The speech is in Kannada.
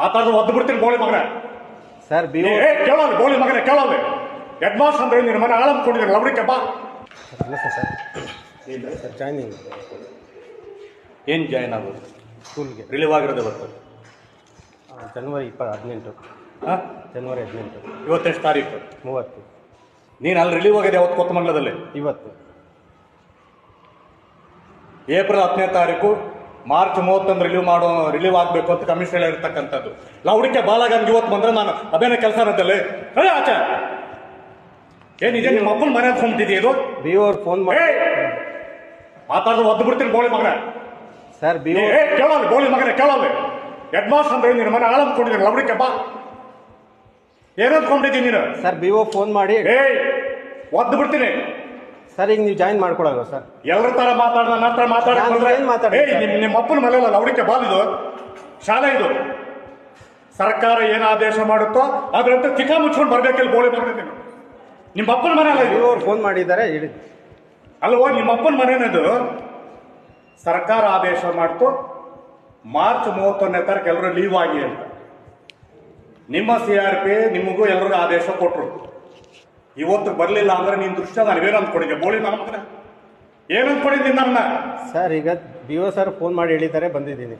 ಮಾತಾಡೋದು ಒದ್ದು ಬಿಡ್ತೀನಿ ಬೋಳಿ ಮಗನ. ಸರ್ ಬಿ ಕೇಳೋದು ಬೋಳಿ ಮಗನ ಕೇಳೋದು. ಹೆಡ್ ಮಾಸ್ಟರ್ ಅಂದ್ರೆ ನಿನ್ನ ಮನೆ ಆಳಂ ಕೊಟ್ಟಿದ್ದೀನಿ ಲವಡಿಕೆ ಬಾ. ಸರ್ ಜಾಯ್ನಿಂಗ್ ಏನು ಜಾಯ್ನ್ ಆಗೋದು? ಸ್ಕೂಲ್ಗೆ ರಿಲೀವ್ ಆಗಿರೋದು ಇವತ್ತು? ಜನವರಿ ಇಪ್ಪ ಹದಿನೆಂಟು. ಹಾಂ ಜನವರಿ ಹದಿನೆಂಟು. ಇವತ್ತೆಷ್ಟು ತಾರೀಕು? ಮೂವತ್ತು. ನೀನು ಅಲ್ಲಿ ರಿಲೀವ್ ಆಗಿದೆ ಯಾವತ್ತು ಕೊತ್ತಮಂಗಲದಲ್ಲಿ? ಇವತ್ತು. ಏಪ್ರಿಲ್ ಹತ್ತನೇ ತಾರೀಕು ಮಾರ್ಚ್ ಮೂವತ್ತೊಂದು ರಿಲೀವ್ ಮಾಡೋ ರಿಲೀವ್ ಆಗಬೇಕು ಅಂತ ಕಮಿಷನ್ ಹೇಳಿರ್ತಕ್ಕಂಥದ್ದು. ಲೌಡಿಕೆ ಬಾಲಾಗಂಗೆ ಇವತ್ತು ಬಂದ್ರೆ ನಾನು ಅದೇನ ಕೆಲಸ ಅಂತಲ್ಲಿ ಅದೇ ಆಚೆ. ಏನಿದೆ ನಿಮ್ಮ ಅಪ್ಪನ ಮನೆ ಫೋನ್ ಇದು? ಬಿ ಅವ್ರು ಫೋನ್ ಮಾಡಿ ಏ ಮಾತಾಡೋದು ಒದ್ದು ಬಿಡ್ತೀನಿ ಬೋಳಿ ಮಗನ. ಸರ್ ಬಿ ಏ ಕೇಳೋದು ಬೋಳಿ ಮಗನೇ ಕೇಳಲ್ಲ ಹೆಡ್ ಮಾಸ್ಟರ್ ಅಂದ್ರೆ ನಿನ್ನ ಮನೆ ಆಳಂ ಕೊಟ್ಟಿದ್ದೀನಿ ಲೌಡಿಕೆ ಬಾ. ಏನಂದ್ಕೊಂಡಿದ್ದೀನಿ ನೀನು? ಸರ್ ಬಿ ಓ ಫೋನ್ ಮಾಡಿ ಏ ಒದ್ದು ಬಿಡ್ತೀನಿ. ಸರ್ ಈಗ ನೀವು ಜಾಯಿನ್ ಮಾಡ್ಕೊಡಲ್ವ ಸರ್ ಎಲ್ಲರ ತರ ಮಾತಾಡ ನನ್ನ ಹತ್ರ ಮಾತಾಡ ನಾನು ಏನ್ ಮಾತಾಡ್ದೆ ನಿಮ್ಮ ಅಪ್ಪನ ಮನೆಯಲ್ಲ ಲವಡಿಕೆ ಬಾಲಿದು ಶಾಲೆ ಇದು. ಸರ್ಕಾರ ಏನು ಆದೇಶ ಮಾಡುತ್ತೋ ಅದರಂತೆ ತಿಕ್ಕ ಮುಚ್ಕೊಂಡು ಬರ್ಬೇಕಿಲ್ಲ ಗೋಳಿ ಬರ್ಬೇಕು ನಿಮ್ಮ ಅಪ್ಪನ ಮನೆ ಅಲ್ಲ ಇದು. ಅವ್ರು ಫೋನ್ ಮಾಡಿದ್ದಾರೆ ಹೇಳಿ ಅಲ್ವೋ ನಿಮ್ಮ ಅಪ್ಪನ ಮನೆನದು ಸರ್ಕಾರ ಆದೇಶ ಮಾಡ್ತು ಮಾರ್ಚ್ ಮೂವತ್ತೊಂದನೇ ತಾರೀಕು ಎಲ್ಲರೂ ಲೀವ್ ಆಗಿ ಅಂತ. ನಿಮ್ಮ ಸಿ ಆರ್ ಪಿ ನಿಮಗೂ ಎಲ್ಲರಿಗೂ ಆದೇಶ ಕೊಟ್ರು. ಇವತ್ತು ಬರಲಿಲ್ಲ ಅಂದ್ರೆ ನೀನು ದೃಷ್ಟಿ ನಾನು ಏನು ಅಂದ್ಕೊಂಡಿದ್ದೆ ಬೋಳಿ ನಾನು ಏನಂತ ಏನು ನನ್ನ? ಸರ್, ಈಗ ಬಿ ಓ ಸರ್ ಫೋನ್ ಮಾಡಿ ಹೇಳಿದ್ದಾರೆ, ಬಂದಿದ್ದೀನಿ.